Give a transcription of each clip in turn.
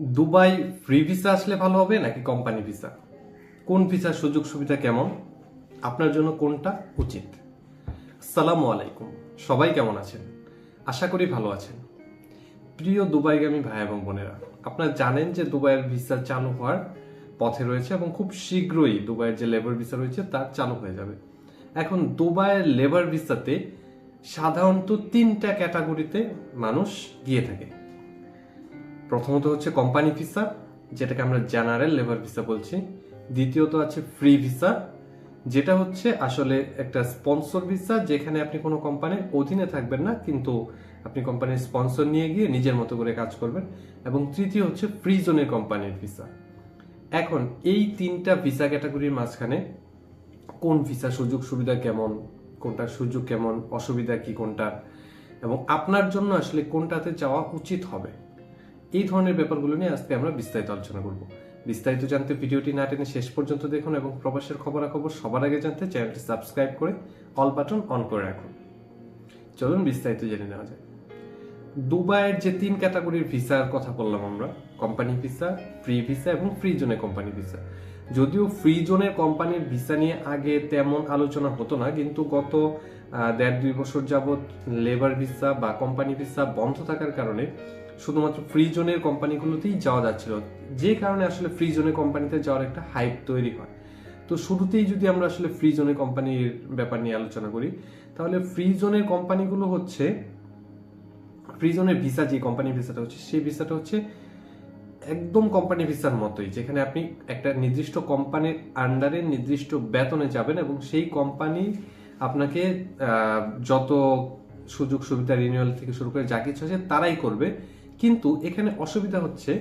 Dubai free visa আসলে ভালো হবে নাকি কোম্পানি ভিসা কোন ভিসার সুযোগ সুবিধা কেমন? আপনার জন্য কোনটা উচিত? আসসালামু আলাইকুম। সবাই কেমন আছেন? আশা করি ভালো আছেন। প্রিয় দুবাইগামী ভাই এবং বোনেরা, আপনারা জানেন যে দুবাইয়ের ভিসা চালু হওয়ার পথে রয়েছে এবং খুব শীঘ্রই দুবাইয়ের যে লেবার ভিসা রয়েছে তা চালু হয়ে যাবে। এখন দুবাইয়ের লেবার ভিসাতে সাধারণত তিনটা ক্যাটাগরিতে মানুষ গিয়ে থাকে। প্রথমত হচ্ছে কোম্পানি ভিসা যেটাকে আমরা জেনারেল লেবার ভিসা বলছি। দ্বিতীয়ত আছে ফ্রি ভিসা যেটা হচ্ছে আসলে একটা স্পন্সর ভিসা যেখানে আপনি কোনো কোম্পানির অধীনে থাকবেন না, কিন্তু আপনি কোম্পানির স্পন্সর নিয়ে গিয়ে নিজের মতো করে কাজ করবেন। এবং তৃতীয় হচ্ছে ফ্রি জোনের কোম্পানির ভিসা এখন, এই তিনটা ভিসা ক্যাটাগরির মাঝখানে কোন ভিসা সুযোগ সুবিধা কেমন, কোনটার সুযোগ কেমন, অসুবিধা কি কোনটার, এবং আপনার জন্য আসলে কোনটাতে যাওয়া উচিত হবে? এই ধরনের ব্যাপারগুলো নিয়ে আজকে আমরা বিস্তারিত আলোচনা করব। বিস্তারিত জানতে ভিডিওটি না টেনে শেষ পর্যন্ত দেখুন এবং প্রবাসের খবরাখবর সবার আগে জানতে চ্যানেলটি সাবস্ক্রাইব করে অল বাটন অন করে রাখুন। চলুন বিস্তারিত জেনে নেওয়া যায় দুবাইয়ের যে তিন ক্যাটাগরির ভিসার কথা বললাম আমরা, কোম্পানি ভিসা, ফ্রি ভিসা এবং ফ্রি জোনে কোম্পানি ভিসা। যদিও ফ্রি জোনের কোম্পানির ভিসা নিয়ে আগে তেমন আলোচনা হতো না, কিন্তু গত দেড় দুই বছর যাবৎ লেবার ভিসা বা কোম্পানি ভিসা বন্ধ থাকার কারণে শুধুমাত্র ফ্রি জোনের কোম্পানিগুলোতেই যাওয়া যাচ্ছিল। যে কারণে আসলে ফ্রি জোনের কোম্পানিতে যাওয়ার একটা হাইপ তৈরি হয়। তো শুরুতেই যদি আমরা আসলে ফ্রি জোনের কোম্পানির ব্যাপার নিয়ে আলোচনা করি, তাহলে ফ্রি জোনের কোম্পানিগুলো হচ্ছে ফ্রি জোনের ভিসা যে কোম্পানি ভিসাটা হচ্ছে, সেই ভিসাটা হচ্ছে একদম কোম্পানি ভিসার মতোই, যেখানে আপনি একটা নির্দিষ্ট কোম্পানির আন্ডারে নির্দিষ্ট বেতনে যাবেন এবং সেই কোম্পানি আপনাকে যত সুযোগ সুবিধা রিনিউয়াল থেকে শুরু করে যা কিছু আছে তারাই করবে। কিন্তু এখানে অসুবিধা হচ্ছে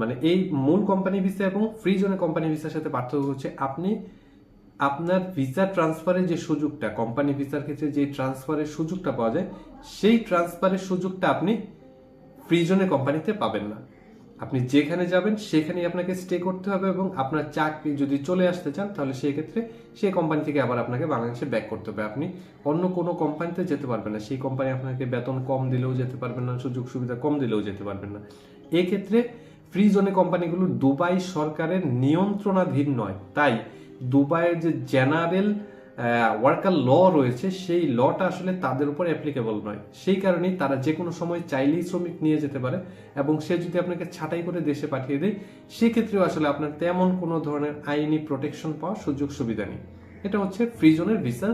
মানে এই মূল কোম্পানি ভিসা এবং ফ্রি জোনের কোম্পানি ভিসার সাথে পার্থক্য হচ্ছে আপনি, আপনার ভিসা ট্রান্সফারের যে সুযোগটা কোম্পানি ভিসার ক্ষেত্রে যে ট্রান্সফারের সুযোগটা পাওয়া যায়, সেই ট্রান্সফারের সুযোগটা আপনি ফ্রি জোনের কোম্পানিতে পাবেন না। আপনি যেখানে যাবেন, সেখানেই আপনাকে স্টে করতে হবে এবং আপনার চাকরি যদি চলে আসতে চান, তাহলে সেই ক্ষেত্রে সেই কোম্পানি থেকে আবার আপনাকে বাংলাদেশে ব্যাক করতে হবে। আপনি অন্য কোনো কোম্পানিতে যেতে পারবেন না। সেই কোম্পানি আপনাকে বেতন কম দিলেও যেতে পারবেন না, সুযোগ সুবিধা কম দিলেও যেতে পারবেন না। এক্ষেত্রে ফ্রি জোনে কোম্পানিগুলো দুবাই সরকারের নিয়ন্ত্রণাধীন নয়। তাই দুবাইয়ের যে জেনারেল ওয়ার্কার ল রয়েছে, সেই লটা আসলে তাদের উপর অ্যাপ্লিকেবল নয়। সেই কারণেই তারা যে কোনো সময় চাইলেই শ্রমিক নিয়ে যেতে পারে এবং সে যদি আপনাকে ছাঁটাই করে দেশে পাঠিয়ে দেয়, সেক্ষেত্রেও আসলে আপনার তেমন কোনো ধরনের আইনি প্রোটেকশন পাওয়ার সুযোগ সুবিধা নেই। এটা হচ্ছে ফ্রি জোনের ভিসা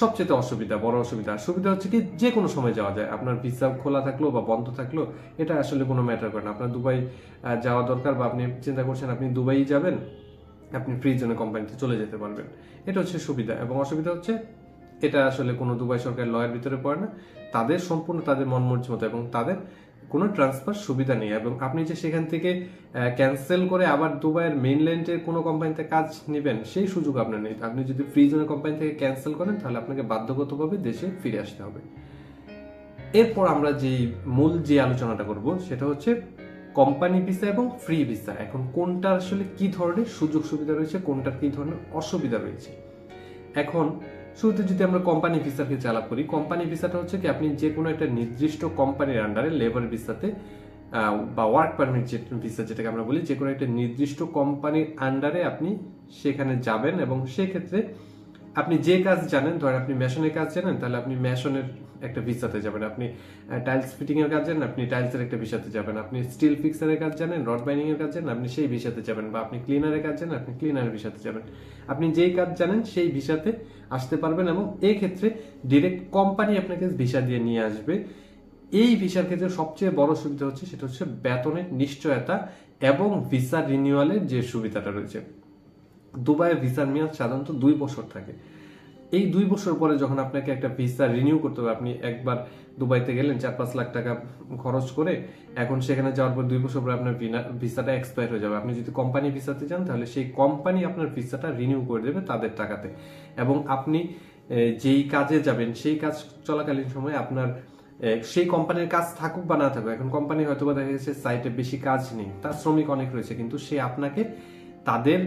সবচেয়ে অসুবিধা, বড় অসুবিধা। সুবিধা হচ্ছে কি যে কোনো সময় যাওয়া যায়। আপনার ভিসা খোলা থাকল বা বন্ধ থাকল, এটা আসলে কোনো ম্যাটার করে না। আপনার দুবাই যাওয়া দরকার বা আপনি চিন্তা করছেন আপনি দুবাই যাবেন আপনি ফ্রি জোনে কোম্পানিতে চলে যেতে পারবেন। এটা হচ্ছে সুবিধা এবং অসুবিধা হচ্ছে এটা আসলে কোনো দুবাই সরকার লয়ের ভিতরে পড়ে না। তাদের সম্পূর্ণ তাদের মন মর্জি মতো এবং তাদের কোনো ট্রান্সফার সুবিধা নেই এবং আপনি যে সেখান থেকে ক্যান্সেল করে আবার দুবাইয়ের মেইনল্যান্ডের কোনো কোম্পানিতে কাজ নেবেন, সেই সুযোগ আপনার নেই। আপনি যদি ফ্রি জোনের কোম্পানি থেকে ক্যান্সেল করেন, তাহলে আপনাকে বাধ্যগতভাবে দেশে ফিরে আসতে হবে। এরপর আমরা যে মূল যে আলোচনাটা করব, সেটা হচ্ছে কোম্পানি ভিসা এবং ফ্রি ভিসা। এখন কোনটা আসলে কি ধরনের সুযোগ সুবিধা রয়েছে, কোনটার কি ধরনের অসুবিধা রয়েছে? এখন শুরুতে যদি আমরা কোম্পানি ভিসার ক্ষেত্রে করি, কোম্পানি ভিসাটা হচ্ছে কি, আপনি যে কোনো একটা নির্দিষ্ট কোম্পানির আন্ডারে লেবার ভিসাতে বা ওয়ার্ক পারমিট যে ভিসা যেটাকে আমরা বলি যে কোনো একটা নির্দিষ্ট কোম্পানির আন্ডারে আপনি সেখানে যাবেন এবং সেক্ষেত্রে আপনি যে কাজ জানেন, ধরেন আপনি মেশনের কাজ জানেন, তাহলে আপনি মেশনের একটা ভিসাতে যাবেন। আপনি টাইলস ফিটিং এর কাজ জানেন, আপনি টাইলসের একটা ভিসাতে যাবেন। আপনি স্টিল ফিক্সারের কাজ জানেন রড বাইনিং এর কাজ জানেন, আপনি সেই ভিসাতে যাবেন। বা আপনি ক্লিনারের কাজ জানেন, আপনি ক্লিনারের ভিসাতে যাবেন। আপনি যেই কাজ জানেন, সেই ভিসাতে আসতে পারবেন এবং এই ক্ষেত্রে ডিরেক্ট কোম্পানি আপনাকে ভিসা দিয়ে নিয়ে আসবে। এই ভিসার ক্ষেত্রে সবচেয়ে বড় সুবিধা হচ্ছে, সেটা হচ্ছে বেতনের নিশ্চয়তা এবং ভিসা রিনিউয়ালের যে সুবিধাটা রয়েছে। দুবাইয়ের ভিসার মেয়াদ সাধারণত দুই বছর থাকে। এই দুই বছর পরে যখন আপনাকে একটা ভিসা রিনিউ করতে হবে, আপনি একবার দুবাইতে গেলেন, চার পাঁচ লাখ টাকা খরচ করে, এখন সেখানে যাওয়ার পর দুই বছর পরে আপনার ভিসাটা এক্সপায়ার হয়ে যাবে। আপনি যদি কোম্পানি ভিসাতে যান, তাহলে সেই কোম্পানি আপনার ভিসাটা রিনিউ করে দেবে তাদের টাকাতে। এবং আপনি যেই কাজে যাবেন, সেই কাজ চলাকালীন সময় আপনার সেই কোম্পানির কাজ থাকুক বা না থাকুক, এখন কোম্পানি হয়তো বা দেখা গেছে সাইটে বেশি কাজ নেই, তার শ্রমিক অনেক রয়েছে, কিন্তু সে আপনাকে তাদের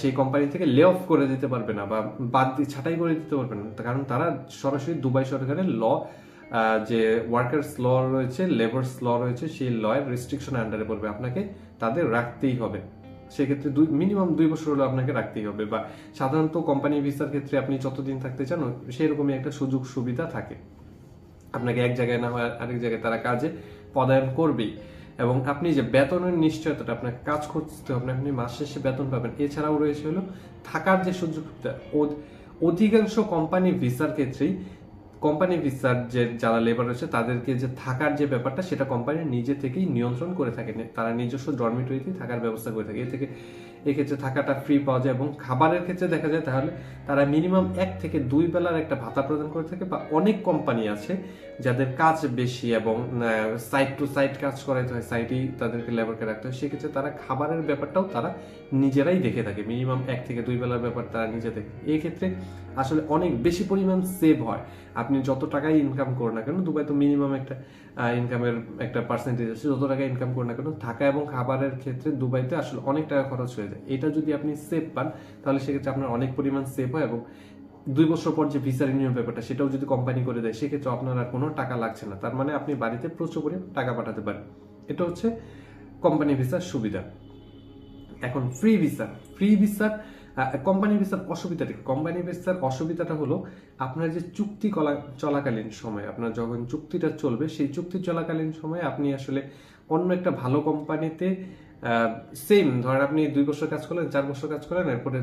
সেই কোম্পানি থেকে লে অফ করে দিতে পারবে না বা বাদ দিয়ে ছাঁটাই করে দিতে পারবে না। কারণ তারা সরাসরি দুবাই সরকারের ল যে ওয়ার্কার্স ল রয়েছে লেবার্স ল রয়েছে, সেই লয়ের রেস্ট্রিকশন আন্ডারে পড়বে আপনাকে তাদের রাখতেই হবে। সেক্ষেত্রে দুই মিনিমাম দুই বছর হলে আপনাকে রাখতেই হবে বা সাধারণত কোম্পানি ভিসার ক্ষেত্রে আপনি যতদিন থাকতে চান সেরকমই একটা সুযোগ সুবিধা থাকে। আপনাকে এক জায়গায় না হয় আরেক জায়গায় তারা কাজে পদায়ন করবেই। এবং আপনি যে বেতনের নিশ্চয়তাটা আপনাকে কাজ করতে হবে, আপনি মাস শেষে বেতন পাবেন। এছাড়াও রয়েছে হলো থাকার যে সুযোগ অধিকাংশ কোম্পানি ভিসার ক্ষেত্রেই কোম্পানি ভিসার যে যারা লেবার রয়েছে, তাদেরকে যে থাকার যে ব্যাপারটা, সেটা কোম্পানি নিজে থেকেই নিয়ন্ত্রণ করে থাকে। তারা নিজস্ব ডরমিটরিতেই থাকার ব্যবস্থা করে থাকে। এ থেকে, এক্ষেত্রে থাকাটা ফ্রি পাওয়া যায় এবং খাবারের ক্ষেত্রে দেখা যায় তাহলে তারা মিনিমাম এক থেকে দুই বেলার একটা ভাতা প্রদান করে থাকে বা অনেক কোম্পানি আছে যাদের কাজ বেশি এবং সাইড টু সাইড কাজ করাইতে হয় সাইডেই তাদেরকে লেবারকে রাখতে হয়, সেক্ষেত্রে তারা খাবারের ব্যাপারটাও তারা নিজেরাই দেখে থাকে। মিনিমাম এক থেকে দুই বেলার ব্যাপার তারা নিজে দেখে। এই ক্ষেত্রে আসলে অনেক বেশি পরিমাণ সেভ হয়। আপনি যত টাকাই ইনকাম করুন না কেন, দুবাই তো মিনিমাম একটা ইনকামের একটা পার্সেন্টেজ আছে, যত টাকা ইনকাম করুন না কেন, থাকা এবং খাবারের ক্ষেত্রে দুবাইতে আসলে অনেক টাকা খরচ হয়ে যায়। এটা যদি আপনি সেভ পান, তাহলে সেক্ষেত্রে আপনার অনেক পরিমাণ সেভ হয় এবং দুই বছর পর যে ভিসা রিনিউ ব্যাপারটা, সেটাও যদি কোম্পানি করে দেয়, সেক্ষেত্রে আপনার আর কোনো টাকা লাগছে না। তার মানে আপনি বাড়িতে প্রচুর পরিমাণ টাকা পাঠাতে পারেন। এটা হচ্ছে কোম্পানি ভিসার সুবিধা। এখন ফ্রি ভিসা ফ্রি ভিসার কোম্পানি ভিসার অসুবিধাটা কোম্পানি ভিসার অসুবিধাটা হলো আপনার যে চুক্তি কলা, চলাকালীন সময়, আপনার যখন চুক্তিটা চলবে, সেই চুক্তি চলাকালীন সময় আপনি আসলে অন্য একটা ভালো কোম্পানিতে সেম ধরেন আপনি দুই বছর কাজ করলেন, চার বছর কাজ করলেন, এরপরে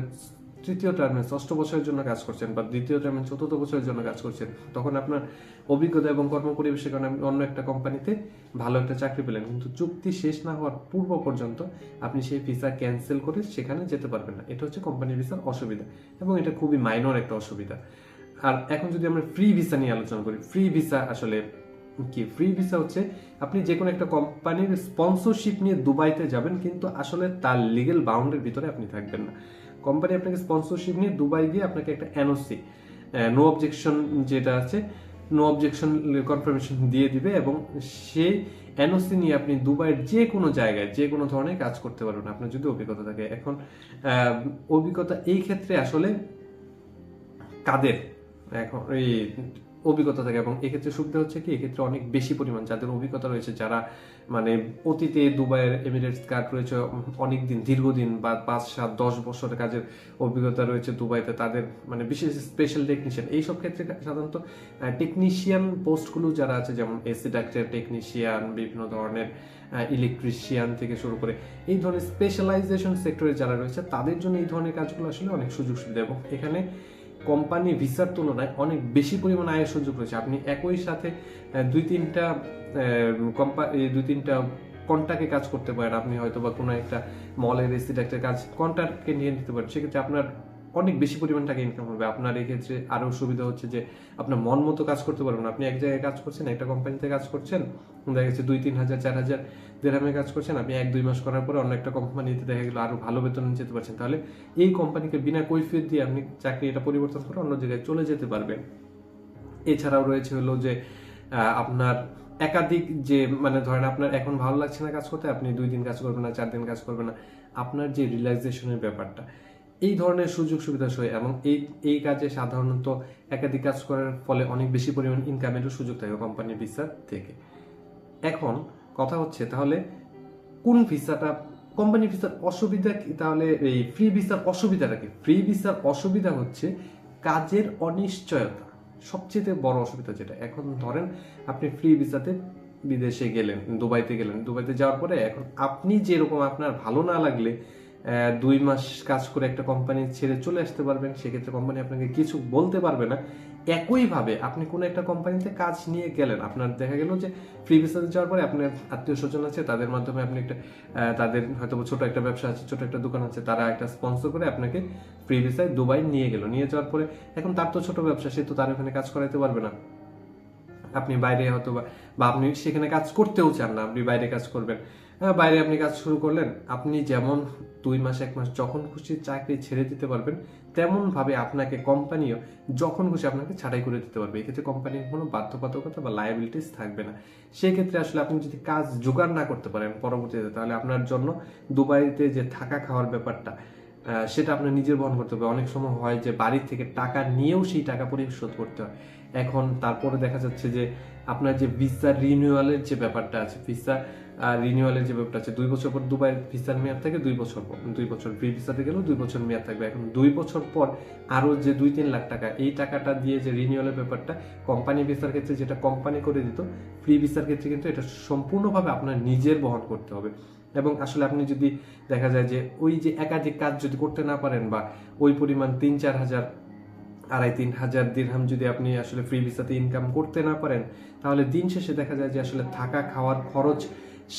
তৃতীয় টার্মে ষষ্ঠ বছরের জন্য কাজ করছেন বা দ্বিতীয় টার্মে চতুর্থ বছরের জন্য কাজ করছেন, তখন আপনার অভিজ্ঞতা এবং কর্ম পরিবেশের কারণে আপনি অন্য একটা কোম্পানিতে ভালো একটা চাকরি পেলেন। কিন্তু চুক্তি শেষ না হওয়ার পূর্ব পর্যন্ত আপনি সেই ভিসা ক্যান্সেল করে সেখানে যেতে পারবেন না। এটা হচ্ছে কোম্পানির ভিসার অসুবিধা এবং এটা খুবই মাইনর একটা অসুবিধা। আর এখন যদি আমরা ফ্রি ভিসা নিয়ে আলোচনা করি ফ্রি ভিসা আসলে কি? ফ্রি ভিসা হচ্ছে আপনি যে কোনো একটা কোম্পানির স্পন্সরশিপ নিয়ে দুবাইতে যাবেন, কিন্তু আসলে তার লিগেল বাউন্ডের ভিতরে আপনি থাকবেন না। কোম্পানি আপনাকে স্পন্সরশিপ নিয়ে দুবাই গিয়ে আপনাকে একটা এনওসি নো অবজেকশন যেটা আছে নো অবজেকশন কনফার্মেশন দিয়ে দিবে এবং সেই এনওসি নিয়ে আপনি দুবাইয়ের যে কোনো জায়গায়, যে কোনো ধরনের কাজ করতে পারবেন। আপনার যদি অভিজ্ঞতা থাকে। এখন অভিজ্ঞতা এই ক্ষেত্রে আসলে কাদের? এখন এই অভিজ্ঞতা থাকে এবং এক্ষেত্রে সুবিধা হচ্ছে কি, এক্ষেত্রে অনেক বেশি পরিমাণ যাদের অভিজ্ঞতা রয়েছে, যারা মানে অতীতে দুবাইয়ের এমিরেটস কার্ড রয়েছে অনেক দিন দীর্ঘদিন বা পাঁচ, সাত, দশ বছরের কাজের অভিজ্ঞতা রয়েছে দুবাইতে, তাদের মানে বিশেষ স্পেশাল টেকনিশিয়ান এইসব ক্ষেত্রে সাধারণত টেকনিশিয়ান পোস্টগুলো যারা আছে, যেমন এসি ডাক্তার টেকনিশিয়ান বিভিন্ন ধরনের ইলেকট্রিশিয়ান থেকে শুরু করে এই ধরনের স্পেশালাইজেশন সেক্টরে যারা রয়েছে, তাদের জন্য এই ধরনের কাজগুলো আসলে অনেক সুযোগ সুবিধা এবং এখানে কোম্পানি ভিসার তুলনায় অনেক বেশি পরিমাণ আয়ের সুযোগ রয়েছে। আপনি একই সাথে দুই তিনটা কোম্পানি দুই তিনটা কন্ট্রাক্টে কাজ করতে পারেন। আপনি হয়তো বা কোনো একটা মলের রেসিডেক্টের কাজ কন্ট্রাক্টকে নিয়ে নিতে পারেন। সেক্ষেত্রে আপনার অনেক বেশি পরিমাণ টাকা ইনকাম হবে। আপনার এই ক্ষেত্রে আরও সুবিধা হচ্ছে যে আপনার মন মতো কাজ করতে পারবেন। আপনি এক জায়গায় কাজ করছেন, একটা কোম্পানিতে কাজ করছেন, দেখা গেছে দুই, তিন হাজার, চার হাজার দেড়ামে কাজ করছেন, আপনি এক, দুই মাস করার পরে অন্য একটা কোম্পানিতে দেখা গেলো আরও ভালো বেতন যেতে পারছেন। তাহলে এই কোম্পানিকে বিনা কৈফিয়ত দিয়ে আপনি চাকরি এটা পরিবর্তন করে অন্য জায়গায় চলে যেতে পারবেন। এছাড়াও রয়েছে হলো যে আপনার একাধিক যে মানে ধরেন আপনার এখন ভালো লাগছে না কাজ করতে, আপনি দুই দিন কাজ করবেন না, চার দিন কাজ করবেন না। আপনার যে রিল্যাক্সেশনের ব্যাপারটা এই ধরনের সুযোগ সুবিধা সহ এবং এই এই কাজে সাধারণত একাধিক কাজ করার ফলে অনেক বেশি পরিমাণ ইনকামেরও সুযোগ থাকে কোম্পানির ভিসার থেকে। এখন কথা হচ্ছে তাহলে কোন ভিসাটা কোম্পানি ভিসার অসুবিধা কি? তাহলে এই ফ্রি ভিসার অসুবিধাটা কি? ফ্রি ভিসার অসুবিধা হচ্ছে কাজের অনিশ্চয়তা। সবচেয়ে বড় অসুবিধা যেটা। এখন ধরেন আপনি ফ্রি ভিসাতে বিদেশে গেলেন, দুবাইতে গেলেন, দুবাইতে যাওয়ার পরে এখন আপনি যেরকম আপনার ভালো না লাগলে দুই মাস কাজ করে একটা কোম্পানি ছেড়ে চলে আসতে পারবেন, সেক্ষেত্রে কোম্পানি আপনাকে কিছু বলতে পারবে না। একইভাবে আপনি কোনো একটা কোম্পানিতে কাজ নিয়ে গেলেন, আপনার দেখা গেল যে ফ্রি ভিসাতে যাওয়ার পরে আপনার আত্মীয় স্বজন আছে, তাদের মাধ্যমে আপনি একটা তাদের হয়তো ছোট একটা ব্যবসা আছে, ছোট একটা দোকান আছে, তারা একটা স্পন্সর করে আপনাকে ফ্রি ভিসায় দুবাই নিয়ে গেল। নিয়ে যাওয়ার পরে এখন তার তো ছোট ব্যবসা, সে তো তার ওখানে কাজ করাইতে পারবে না। আপনি বাইরে হয়তো বা আপনি সেখানে কাজ করতেও চান না, আপনি বাইরে কাজ করবেন। বাইরে আপনি কাজ শুরু করলেন, আপনি যেমন দুই মাস, এক মাস যখন খুশি চাকরি ছেড়ে দিতে পারবেন তেমন ভাবে আপনাকে কোম্পানিও যখন খুশি আপনাকে ছাঁটাই করে দিতে পারবে। এক্ষেত্রে কোম্পানির কোনো বাধ্যবাধকতা বা লায়াবিলিটিস থাকবে না। সেক্ষেত্রে আসলে আপনি যদি কাজ জোগাড় না করতে পারেন পরবর্তীতে, তাহলে আপনার জন্য দুবাইতে যে থাকা খাওয়ার ব্যাপারটা সেটা আপনার নিজের বহন করতে হবে। অনেক সময় হয় যে বাড়ির থেকে টাকা নিয়েও সেই টাকা পরিশোধ করতে হয়। এখন তারপরে দেখা যাচ্ছে যে আপনার যে ভিসা রিনিউয়ালের যে ব্যাপারটা আছে ভিসা রিনিউয়ালের যে ব্যাপারটা আছে, দুই বছর পর দুবাই ভিসার মেয়াদ থাকে, দুই বছর পর, দুই বছর ফ্রি ভিসাতে গেলেও দুই বছর মেয়াদ থাকবে। এখন দুই বছর পর আরও যে দুই তিন লাখ টাকা, এই টাকাটা দিয়ে যে রিনিউয়ালের ব্যাপারটা কোম্পানি ভিসার ক্ষেত্রে যেটা কোম্পানি করে দিত ফ্রি ভিসার ক্ষেত্রে কিন্তু এটা সম্পূর্ণভাবে আপনার নিজের বহন করতে হবে। এবং আসলে আপনি যদি দেখা যায় যে ওই যে একাধিক কাজ যদি করতে না পারেন বা ওই পরিমাণ তিন চার হাজার আড়াই তিন হাজার দিরহাম যদি আপনি আসলে ফ্রি ভিসাতে ইনকাম করতে না পারেন, তাহলে দিন শেষে দেখা যায় যে আসলে থাকা খাওয়ার খরচ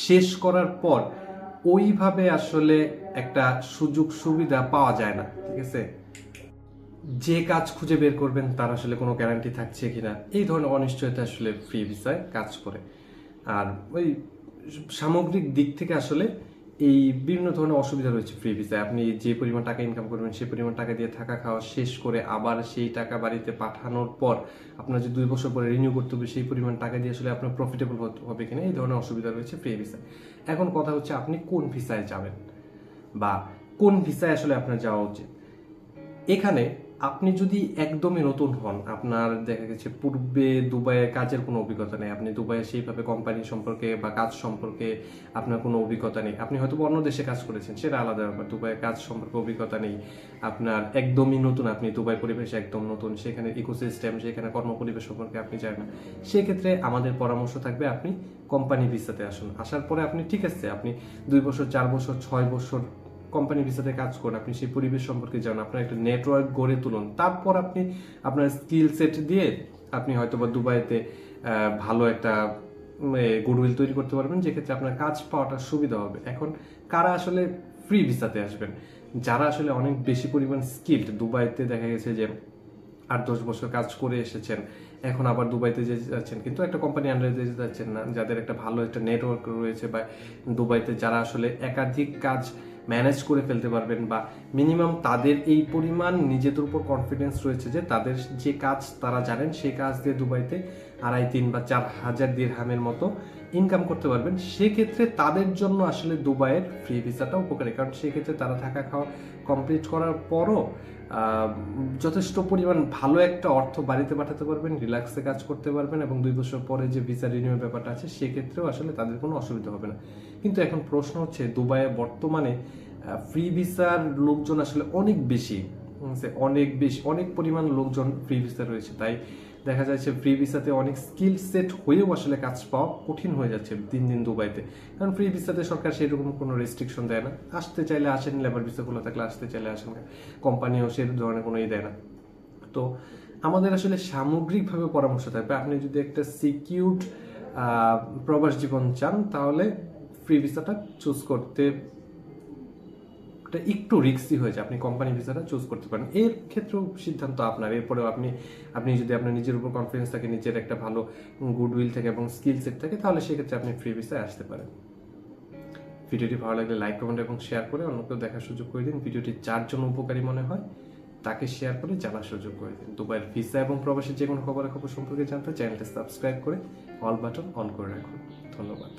শেষ করার পর ওইভাবে আসলে একটা সুযোগ সুবিধা পাওয়া যায় না, ঠিক আছে? যে কাজ খুঁজে বের করবেন তার আসলে কোনো গ্যারান্টি থাকছে কিনা, এই ধরনের অনিশ্চয়তা আসলে ফ্রি ভিসায় কাজ করে। আর ওই সামগ্রিক দিক থেকে আসলে এই বিভিন্ন ধরনের অসুবিধা রয়েছে ফ্রি ভিসায় আপনি যে পরিমাণ টাকা ইনকাম করবেন সেই পরিমাণ টাকা দিয়ে থাকা খাওয়া শেষ করে আবার সেই টাকা বাড়িতে পাঠানোর পর আপনার যে দুই বছর পরে রিনিউ করতে হবে, সেই পরিমাণ টাকা দিয়ে আসলে আপনার প্রফিটেবল হবে কিনা, এই ধরনের অসুবিধা রয়েছে ফ্রি ভিসায় এখন কথা হচ্ছে আপনি কোন ভিসায় যাবেন বা কোন ভিসায় আসলে আপনার যাওয়া উচিত। এখানে আপনি যদি একদমই নতুন হন, আপনার দেখা গেছে পূর্বে দুবাইয়ে কাজের কোনো অভিজ্ঞতা নেই, আপনি দুবাইয়ে সেইভাবে কোম্পানি সম্পর্কে বা কাজ সম্পর্কে আপনার কোনো অভিজ্ঞতা নেই, আপনি হয়তো অন্য দেশে কাজ করেছেন, সেটা আলাদা ব্যাপার দুবাইয়ের কাজ সম্পর্কে অভিজ্ঞতা নেই, আপনার একদমই নতুন, আপনি দুবাই পরিবেশে একদম নতুন, সেখানে ইকোসিস্টেম সেখানে কর্মপরিবেশ সম্পর্কে আপনি জানেন না, সেক্ষেত্রে আমাদের পরামর্শ থাকবে আপনি কোম্পানি ভিসাতে আসুন, আসার পরে আপনি ঠিক আছে, আপনি দুই বছর, চার বছর, ছয় বছর কোম্পানি ভিসাতে কাজ করুন, আপনি সেই পরিবেশ সম্পর্কে জানুন, আপনার একটা নেটওয়ার্ক গড়ে তুলুন। তারপর আপনি আপনার স্কিল সেট দিয়ে আপনি হয়তো বা দুবাইতে ভালো একটা গুডউইল তৈরি করতে পারবেন, যেক্ষেত্রে আপনার কাজ পাওয়াটা সুবিধা হবে। এখন কারা আসলে ফ্রি ভিসাতে আসবেন? যারা আসলে অনেক বেশি পরিমাণ স্কিল্ড দুবাইতে দেখা গেছে যে আট দশ বছর কাজ করে এসেছেন, এখন আবার দুবাইতে যেতে যাচ্ছেন, কিন্তু একটা কোম্পানি আন্ডারে যেতে যাচ্ছেন না, যাদের একটা ভালো একটা নেটওয়ার্ক রয়েছে বা দুবাইতে যারা আসলে একাধিক কাজ ম্যানেজ করে ফেলতে পারবেন বা মিনিমাম তাদের এই পরিমাণ নিজেদের উপর কনফিডেন্স রয়েছে যে তাদের যে কাজ তারা জানেন, সেই কাজ দিয়ে দুবাইতে আড়াই, তিন বা চার হাজার দিরহামের মতো ইনকাম করতে পারবেন, সেক্ষেত্রে তাদের জন্য আসলে দুবাইয়ের ফ্রি ভিসাটা উপকারী। কারণ সেক্ষেত্রে তারা থাকা খাওয়া কমপ্লিট করার পরও যথেষ্ট পরিমাণ ভালো একটা অর্থ বাড়িতে পাঠাতে পারবেন রিল্যাক্সে কাজ করতে পারবেন এবং দুই বছর পরে যে ভিসা রিনিউয়ের ব্যাপারটা আছে, সেক্ষেত্রেও আসলে তাদের কোনো অসুবিধা হবে না। কিন্তু এখন প্রশ্ন হচ্ছে, দুবাইয়ে বর্তমানে ফ্রি ভিসার লোকজন আসলে অনেক বেশি। অনেক বেশি, অনেক পরিমাণ লোকজন ফ্রি ভিসা রয়েছে। তাই দেখা যাচ্ছে ফ্রি ভিসাতে অনেক স্কিল সেট হয়েও আসলে কাজ পাওয়া কঠিন হয়ে যাচ্ছে দিন দিন দুবাইতে। কারণ ফ্রি ভিসাতে সরকার সেরকম কোনো রেস্ট্রিকশন দেয় না। আসতে চাইলে আসেন লেবার ভিসা খোলা থাকলে আসতে চাইলে আসেন কোম্পানিও সে ধরনের কোনো ই দেয় না। তো আমাদের আসলে সামগ্রিকভাবে পরামর্শ থাকবে। আপনি যদি একটা সিকিউরড প্রবাস জীবন চান, তাহলে ফ্রি ভিসাটা চুজ করতে এটা একটু রিস্কি হয়ে যায়। আপনি কোম্পানি ভিসাটা চুজ করতে পারেন। এর ক্ষেত্রেও সিদ্ধান্ত আপনার। এরপরেও আপনি আপনি যদি আপনার নিজের উপর কনফিডেন্স থাকে, নিজের একটা ভালো গুডউইল থাকে এবং স্কিল সেট থাকে, তাহলে সেক্ষেত্রে আপনি ফ্রি ভিসায় আসতে পারেন। ভিডিওটি ভালো লাগলে লাইক কমেন্ট এবং শেয়ার করে অন্যকেও দেখার সুযোগ করে দিন। ভিডিওটি যার জন্য উপকারী মনে হয়, তাকে শেয়ার করে জানার সুযোগ করে দিন। দুবাইয়ের ভিসা এবং প্রবাসী যে কোনো খবরের খবর সম্পর্কে জানতে চ্যানেলটি সাবস্ক্রাইব করে অল বাটন অন করে রাখুন। ধন্যবাদ।